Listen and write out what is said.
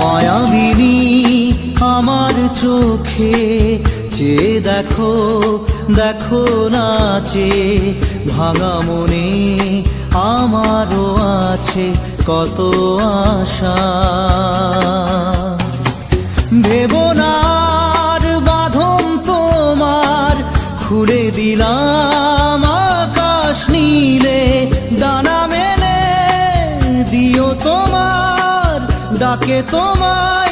মায়াবিনী আমার চোখে যে দেখো দেখো নাচে ভাঙা মনে আমারও আছে। কত আশা। ভেবনার বাঁধন তোমার খুলে দিলাম আকাশ নীলে। দানা মেলে দিও তোমার, ডাকে তোমায়